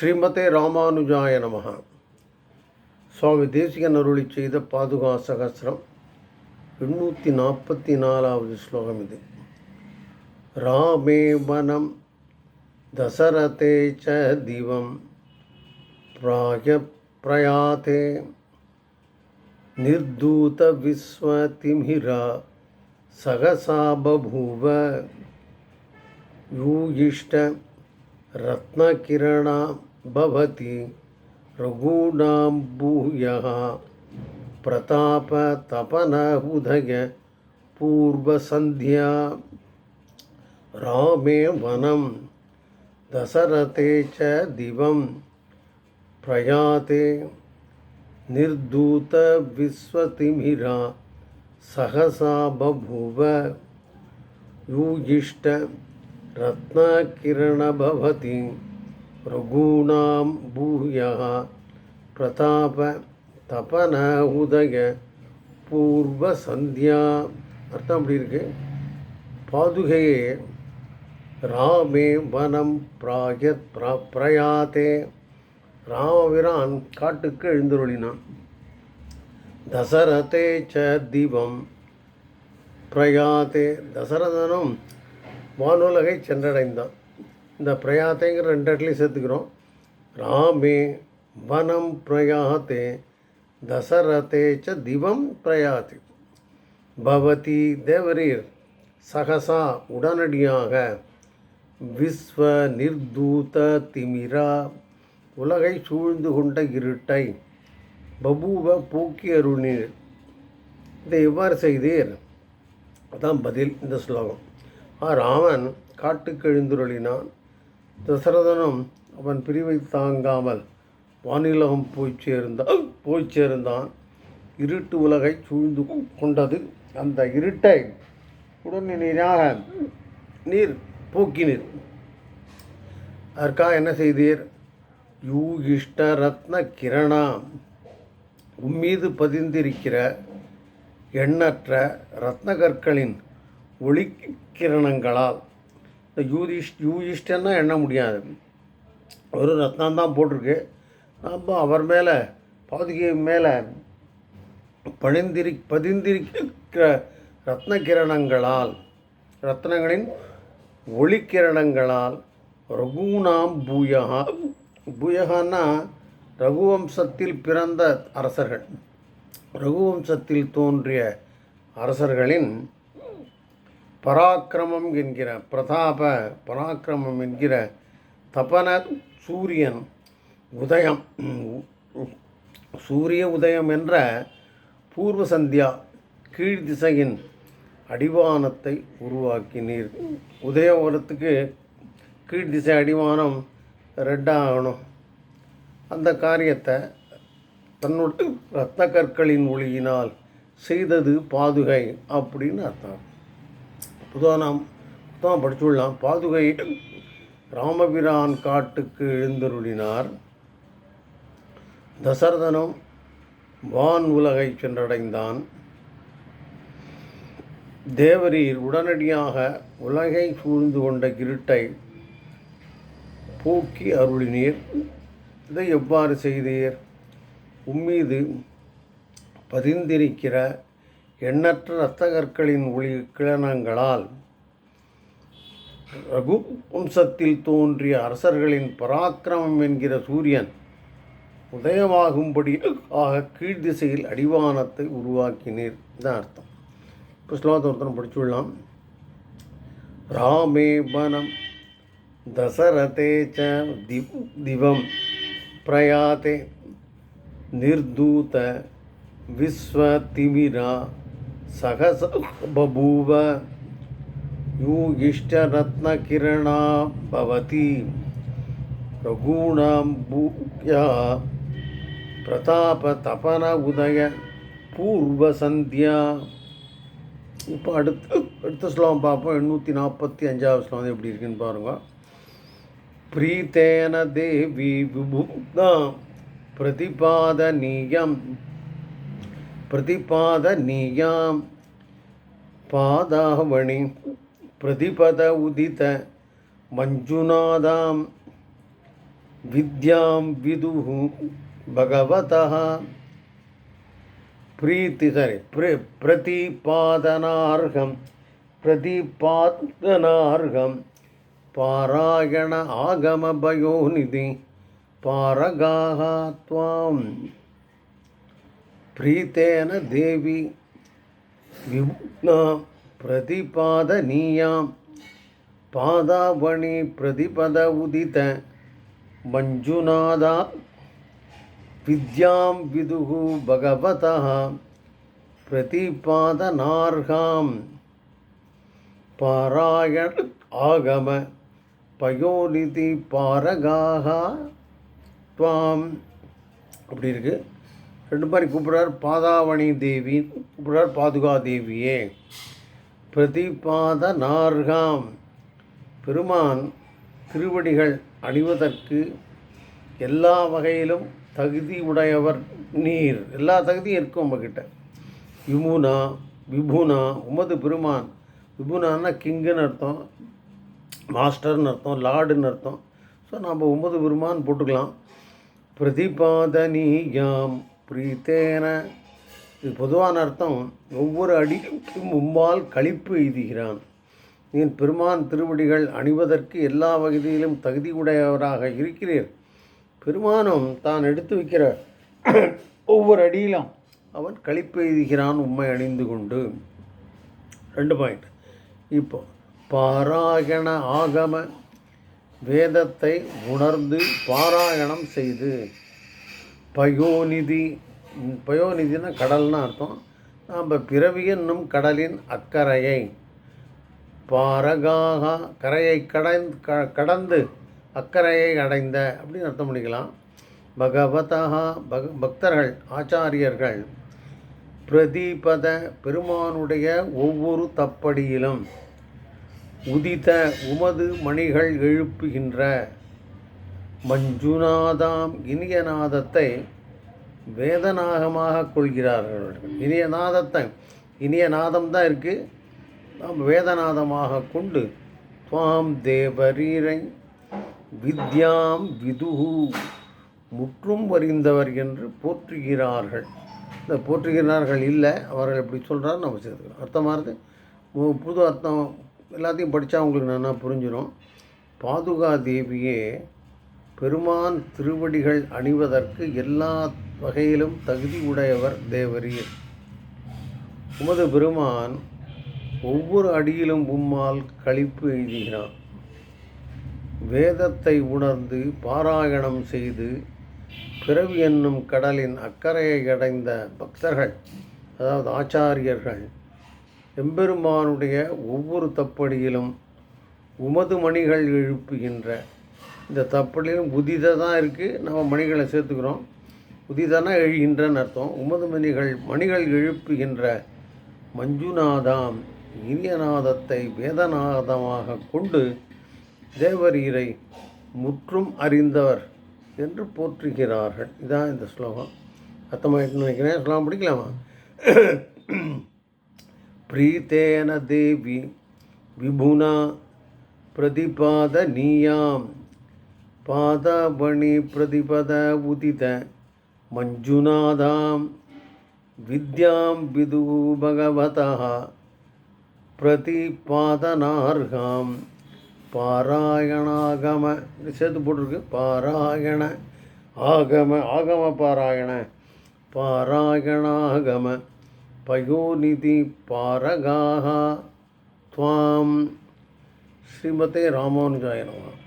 ஸ்ரீமதே ராமானுஜாய நமகா. சுவாமி தேசிகன் அருளி செய்த பாதுகா சகசிரம் எண்ணூற்றி நாற்பத்தி நாலாவது ஸ்லோகம் இது. ராமே வனம் தசரதே ச திவம் பிராய பிரயாதே நிர்தூத விஸ்வதிமிரா சகசா பபூவ யூயிஷ்ட ரத்னகிரணா भवति रघूणां भूयः। प्रतापतपन उदय पूर्वसन्ध्या रामे वनं दशरथे च दिवं प्रयाते निर्धूत विश्वतिमिरा सहसा बभूव यूयिष्ट रत्नकिरणभवति रघूणां भूयः प्रताप தபன உதய பூர்வ சந்தியா அர்த்தம் அப்படி இருக்கு பாதுகையே ராமே வனம் பிராயத் பிரா பிரயாத்தே ராமபிரான் காட்டுக்கு எழுந்தருளினான் தசரதே ச தீபம் பிரயாத்தே தசரதனும் வானுலகை சென்றடைந்தான் இந்த பிரயாத்தைங்கிற ரெண்டு இடத்துலையும் சேர்த்துக்கிறோம். ராமே வனம் பிரயாத்தே தசரதே ச திவம் பிரயாதி பவதி தேவரீர் சகசா உடனடியாக விஸ்வ நிர்தூத திமிரா உலகை சூழ்ந்து கொண்ட இருட்டை பபூவ போக்கி அருணீர் இதை எவ்வாறு செய்தீர்? அதான் பதில் இந்த ஸ்லோகம். ஆ ராமன் காட்டுக்கு எழுந்துருளினான். தசரதனும் அவன் பிரிவை தாங்காமல் வானிலகம் போய் சேர்ந்தான் போய் சேர்ந்தான். இருட்டு உலகை சூழ்ந்து கொண்டது. அந்த இருட்டை உடனடியாக நீர் போக்கினீர். அதற்காக என்ன செய்தீர்? யூகிஷ்ட ரத்ன கிரணா உம்மீது பதிந்திருக்கிற எண்ணற்ற ரத்னகற்களின் ஒளி கிரணங்களால் யூதிஷ் யூயிஷ்டன்னா எண்ண முடியாது. ஒரு ரத்னம் தான் போட்டிருக்கு. நம்ம அவர் மேலே பாதுகை மேலே பணிந்திரி பதிந்திருக்கிற ரத்ன கிரணங்களால் ரத்னங்களின் ஒளிக்கிரணங்களால் ரகுணாம் பூயகா பூயகான்னா ரகுவம்சத்தில் பிறந்த அரசர்கள். ரகுவம்சத்தில் தோன்றிய அரசர்களின் பராக்கிரமம் என்கிற பிரதாப பராக்கிரமம் என்கிற தபன சூரியன் உதயம். சூரிய உதயம் என்ற பூர்வ சந்தியா கீழ் திசையின் அடிவானத்தை உருவாக்கினீர். உதயம் வரத்துக்கு கீழ் திசை அடிவானம் ரெட்டாகணும். அந்த காரியத்தை தன்னோட ரத்த கற்களின் ஒளியினால் செய்தது பாதுகை அப்படின்னு அர்த்தம். பொதுவாக நாம் புத்தகம் படிச்சுடலாம் பாதுகை ராமபிரான் காட்டுக்கு எழுந்தருளினார். தசரதனும் வான் உலகை சென்றடைந்தான். தேவரீர் உடனடியாக உலகை சூழ்ந்து கொண்ட இருட்டை போக்கி அருளினீர். இதை எவ்வாறு செய்தீர்? உம்மீது பதிந்திருக்கிற எண்ணற்ற இரத்த ஒளி கிளணங்களால் ரகு வம்சத்தில் தோன்றிய அரசர்களின் பராக்கிரமம் என்கிற சூரியன் உதயமாகும்படி ஆக கீழ்திசையில் அடிவானத்தை உருவாக்கினீர். தான் அர்த்தம். இப்போ ஸ்லோகத்தை ஒருத்தரம் படிச்சுடலாம் தசரதே ச திவ் திவம் பிரயாதே நிர்தூத விஸ்வ திமிரா सहस बभूव यूगिष्टरत्नकिरणा भवति रघूणां भूया பிரதாப உதய பூர்வசந்தியா இப்போ அடுத்து அடுத்த ஸ்லோகம் பார்ப்போம் எண்ணூற்றி நாற்பத்தி அஞ்சாவது ஸ்லோகம் எப்படி இருக்குன்னு பாருங்கள் प्रीतेन देवी विभुक्ता प्रतिपादनीयं பிரதிபாத நீயாம். பாதாவணி பிரதிபத உதித மஞ்சுநாதாம். வித்யாம் விதுஹு பகவதா பிரீத்தி சாரி பிர பிரதிபாதனார்கம் பிரதிபாதனார்கம் பாராயண ஆகமபயோநிதி பாரகாத்வாம் பிரீத்தேன தேவி விமுக்னாம் பிரதிபாதனீயாம் பாதாவணி பிரதிபத உதித மஞ்சுநாதா வித்யாம் விதுகு பகவதா பிரதிபாதனார்காம் பாராயண ஆகம பயோநிதி பாரகாக துவாம் அப்படி இருக்குது ரெண்டு மாதிரி கூப்பிடுறார் பாதாவணி தேவி கூப்பிடுறார் பாதுகா தேவியே. பிரதிபாத நார்காம். பெருமான் திருவடிகள் அணிவதற்கு எல்லா வகையிலும் தகுதி உடையவர் நீர். எல்லா தகுதியும் இருக்கும் உங்ககிட்ட விமுனா விபுனா உமது பெருமான். விபுனான்னா கிங்குன்னு அர்த்தம் மாஸ்டர்னு அர்த்தம் லார்டுன்னு அர்த்தம். ஸோ நம்ம உமது பெருமான் போட்டுக்கலாம். பிரதிபாதனீயாம் பிரீத்தேன. இது பொதுவான அர்த்தம். ஒவ்வொரு அடிக்கும் உம்மால் கழிப்பு எய்துகிறான். நீ பெருமான் திருவடிகள் அணிவதற்கு எல்லா வகையிலும் தகுதியுடையவராக இருக்கிறீர்? பெருமானும் தான் எடுத்து வைக்கிற ஒவ்வொரு அடியிலும் அவன் கழிப்பு எய்துகிறான் உம்மை அணிந்து கொண்டு. ரெண்டு பாயிண்ட் இப்போ பாராயண ஆகம வேதத்தை உணர்ந்து பாராயணம் செய்து பயோநிதி பயோநிதினா கடல்னு அர்த்தம். நாம் பிறவி என்னும் கடலின் அக்கறையை பாரகாக கரையை கடந் க கடந்து அக்கறையை அடைந்த அப்படின்னு அர்த்தம் பண்ணிக்கலாம். பகவதா பக பக்தர்கள் ஆச்சாரியர்கள் பிரதிபத பெருமானுடைய ஒவ்வொரு தப்படியிலும் உதித்த உமது மணிகள் எழுப்புகின்ற மஞ்சுநாதாம் இனிய நாதத்தை வேதநாகமாக கொள்கிறார்கள். இனிய நாதத்தை இனிய நாதம் தான் இருக்குது நாம் வேதநாதமாக கொண்டு துவாம் தேவரீரை வித்யாம் விதுகு முற்றும் அறிந்தவர் என்று போற்றுகிறார்கள். இந்த போற்றுகிறார்கள் இல்லை அவர்கள் எப்படி சொல்கிறார் நம்ம சேர்த்துக்கலாம் அர்த்தமானது புது அர்த்தம் எல்லாத்தையும் படித்தா உங்களுக்கு நல்லா புரிஞ்சிடும் பாதுகா தேவியே பெருமான் திருவடிகள் அணிவதற்கு எல்லா வகையிலும் தகுதி உடையவர் தேவரீர். உமது பெருமான் ஒவ்வொரு அடியிலும் உம்மால் கழிப்பு எழுதுகிறான் வேதத்தை உணர்ந்து பாராயணம் செய்து பிறவி என்னும் கடலின் அக்கறையை அடைந்த பக்தர்கள் அதாவது ஆச்சாரியர்கள் எம்பெருமானுடைய ஒவ்வொரு தப்படியிலும் உமது மணிகள் எழுப்புகின்ற இந்த தப்பலையும் உதித தான் இருக்குது நம்ம மணிகளை சேர்த்துக்கிறோம். உதிதனா எழுகின்றன்னு அர்த்தம். உமது மணிகள் மணிகள் எழுப்புகின்ற மஞ்சுநாதாம் இனியநாதத்தை வேதநாதமாக கொண்டு தேவரீரை முற்றும் அறிந்தவர் என்று போற்றுகிறார்கள். இதான் இந்த ஸ்லோகம். அர்த்தமாயிட்டு நினைக்கிறேன். ஸ்லோகம் பிடிக்கலாமா? பிரீத்தேன தேவி விபுனா பிரதிபாதனீயாம் पादवणि प्रतिपद उदित मञ्जुनादां विद्यां विदुः भगवतः प्रतिपादनार्हां பாராயணாகம இது சேர்த்து போட்டிருக்கு பாராயண ஆகம ஆகம பாராயண பாராயணாகம பயோநிதி பாரகாக துவாம் ஸ்ரீமதே ராமானுஜாய நமः